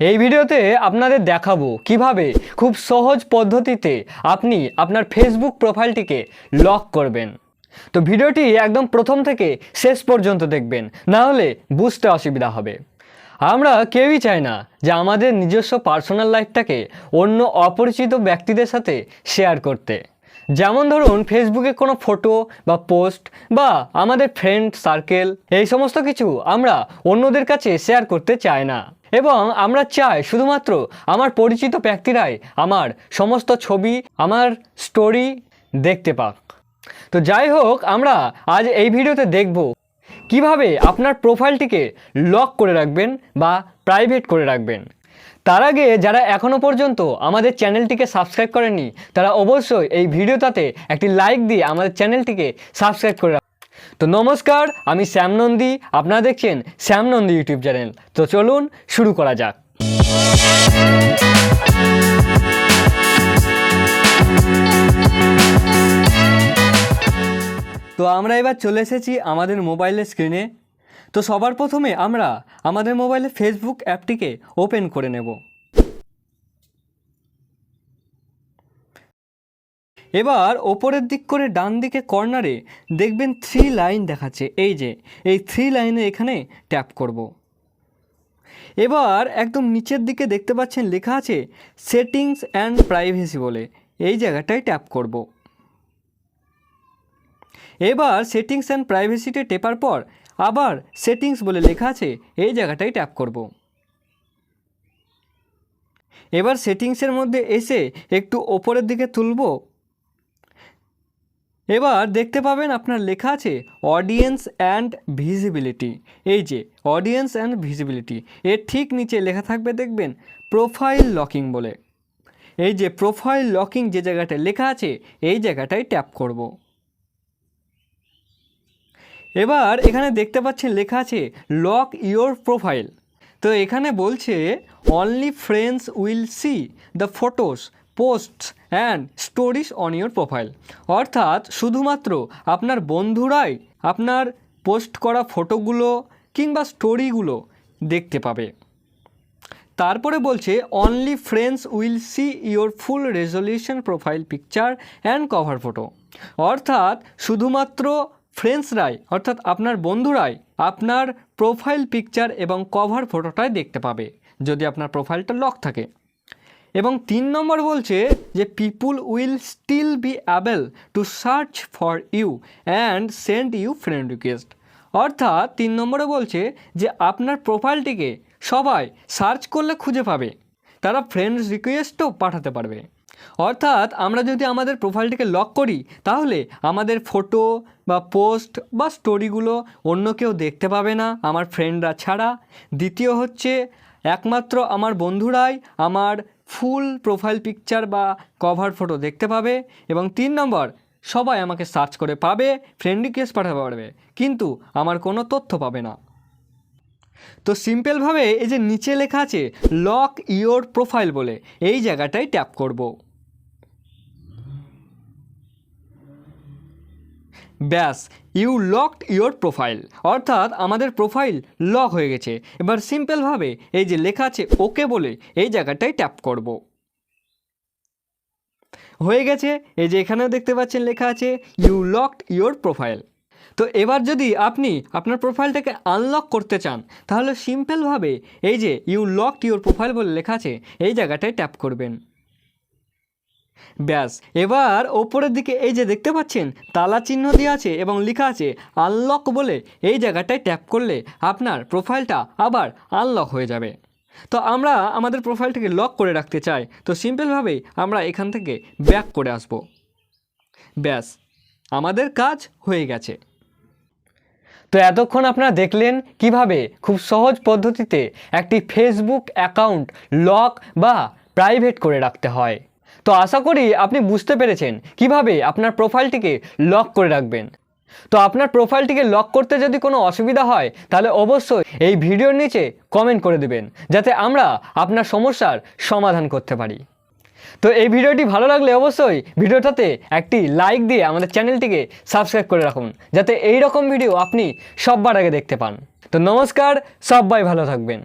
এই ভিডিওতে আপনাদের দেখাবো কীভাবে খুব সহজ পদ্ধতিতে আপনি আপনার ফেসবুক প্রোফাইলটিকে লক করবেন। তো ভিডিওটি একদম প্রথম থেকে শেষ পর্যন্ত দেখবেন, না হলে বুঝতে অসুবিধা হবে। আমরা কেউই চাই না যে আমাদের নিজস্ব পার্সোনাল লাইফটাকে অন্য অপরিচিত ব্যক্তিদের সাথে শেয়ার করতে। যেমন ধরুন ফেসবুকে কোনো ফটো বা পোস্ট বা আমাদের ফ্রেন্ড সার্কেল এই সমস্ত কিছু আমরা অন্যদের কাছে শেয়ার করতে চাই না। এবং আমরা চাই শুধুমাত্র আমার পরিচিত ব্যক্তিরাই আমার সমস্ত ছবি, আমার স্টোরি দেখতে পাক। তো যাই হোক, আমরা আজ এই ভিডিওতে দেখব কীভাবে আপনার প্রোফাইলটিকে লক করে রাখবেন বা প্রাইভেট করে রাখবেন। তার আগে যারা এখনও পর্যন্ত আমাদের চ্যানেলটিকে সাবস্ক্রাইব করেনি তারা অবশ্যই এই ভিডিওটাতে একটি লাইক দিয়ে আমাদের চ্যানেলটিকে সাবস্ক্রাইব করে তো নমস্কার, আমি শ্যাম নন্দী। আপনারা দেখছেন শ্যাম নন্দী ইউটিউব চ্যানেল। তো চলুন শুরু করা যাক। তো আমরা এবার চলে এসেছি আমাদের মোবাইলের স্ক্রিনে তো সবার প্রথমে আমরা আমাদের মোবাইলে ফেসবুক অ্যাপটিকে ওপেন করে নেব। এবার ওপরের দিক করে ডান দিকে কর্নারে দেখবেন থ্রি লাইন দেখাচ্ছে এই যে, এই থ্রি লাইনে এখানে ট্যাপ করব। এবার একদম নিচের দিকে দেখতে পাচ্ছেন লেখা আছে সেটিংস অ্যান্ড প্রাইভেসি বলে এই জায়গাটায় ট্যাপ করব। এবার সেটিংস অ্যান্ড প্রাইভেসিতে টেপার পর আবার সেটিংস বলে লেখা আছে, এই জায়গাটায় ট্যাপ করব এবার সেটিংসের মধ্যে এসে একটু ওপরের দিকে তুলব এবার দেখতে পাবেন আপনার লেখা আছে অডিয়েন্স অ্যান্ড ভিজিবিলিটি এই যে অডিয়েন্স অ্যান্ড ভিজিবিলিটি এর ঠিক নিচে লেখা থাকবে দেখবেন প্রোফাইল লকিং বলে। এই যে প্রোফাইল লকিং যে জায়গাটায় লেখা আছে, এই জায়গাটায় ট্যাপ করব। এবার এখানে দেখতে পাচ্ছেন লেখা আছে লক ইওর প্রোফাইল তো এখানে বলছে only friends will see the photos post and stories on your profile. অর্থাৎ শুধুমাত্র আপনার বন্ধুরাই আপনার পোস্ট করা ফটোগুলো কিংবা স্টোরিগুলো দেখতে পাবে। তারপরে বলছে only friends will see your full resolution profile picture and cover photo অর্থাৎ শুধুমাত্র ফ্রেন্ডসরাই অর্থাৎ আপনার বন্ধুরাই আপনার প্রোফাইল পিকচার এবং কভার ফটোটাই দেখতে পাবে, যদি আপনার প্রোফাইলটা লক থাকে। এবং তিন নম্বর বলছে যে people will still be able to search for you and send you friend request অর্থাৎ তিন নম্বরে বলছে যে আপনার প্রোফাইলটিকে সবাই সার্চ করলে খুঁজে পাবে। তারা ফ্রেন্ডস রিকোয়েস্টও পাঠাতে পারবে। অর্থাৎ আমরা যদি আমাদের প্রোফাইলটিকে লক করি, তাহলে আমাদের ফটো বা পোস্ট বা স্টোরিগুলো অন্য কেউ দেখতে পাবে না, আমার ফ্রেন্ডরা ছাড়া। দ্বিতীয় হচ্ছে, একমাত্র আমার বন্ধুরাই আমার ফুল প্রোফাইল পিকচার বা কভার ফটো দেখতে পাবে এবং তিন নম্বর, সবাই আমাকে সার্চ করে পাবে ফ্রেন্ড রিকোয়েস্ট পাঠাতে পারবে, কিন্তু আমার কোনো তথ্য পাবে না। তো সিম্পলভাবে এই যে নিচে লেখা আছে লক ইওর প্রোফাইল বলে, এই জায়গাটাই ট্যাপ করব। ব্যাস ইউ লকড ইওর প্রোফাইল অর্থাৎ আমাদের প্রোফাইল লক হয়ে গেছে। এবার সিম্পলভাবে এই যে লেখা আছে ওকে বলে এই জায়গাটায় ট্যাপ করব। হয়ে গেছে, এই যে এখানেও দেখতে পাচ্ছেন লেখা আছে ইউ লকড ইওর প্রোফাইল তো এবার যদি আপনি আপনার প্রোফাইলটাকে আনলক করতে চান, তাহলে সিম্পলভাবে এই যে ইউ লকড ইওর প্রোফাইল বলে লেখা আছে, এই জায়গাটায় ট্যাপ করবেন। ব্যাস, এবার ওপরের দিকে এই যে দেখতে পাচ্ছেন, তালা চিহ্ন দেওয়া আছে এবং লেখা আছে, আনলক বলে এই জায়গাটায় ট্যাপ করলে আপনার প্রোফাইলটা আবার আনলক হয়ে যাবে। তো আমরা আমাদের প্রোফাইলটাকে লক করে রাখতে চাই, তো সিম্পলভাবেই আমরা এখান থেকে ব্যাক করে আসব। ব্যাস, আমাদের কাজ হয়ে গেছে। তো এতক্ষণ আপনারা দেখলেন কীভাবে খুব সহজ পদ্ধতিতে একটি ফেসবুক অ্যাকাউন্ট লক বা প্রাইভেট করে রাখতে হয়। তো আশা করি আপনি বুঝতে পেরেছেন কীভাবে আপনার প্রোফাইলটিকে লক করে রাখবেন। তো আপনার প্রোফাইলটিকে লক করতে যদি কোনো অসুবিধা হয়, তাহলে অবশ্যই এই ভিডিওর নিচে কমেন্ট করে দেবেন, যাতে আমরা আপনার সমস্যার সমাধান করতে পারি। তো এই ভিডিওটি ভালো লাগলে অবশ্যই ভিডিওটাতে একটি লাইক দিয়ে আমাদের চ্যানেলটিকে সাবস্ক্রাইব করে রাখুন, যাতে এই রকম ভিডিও আপনি সববার আগে দেখতে পান। তো নমস্কার, সবাই ভালো থাকবেন।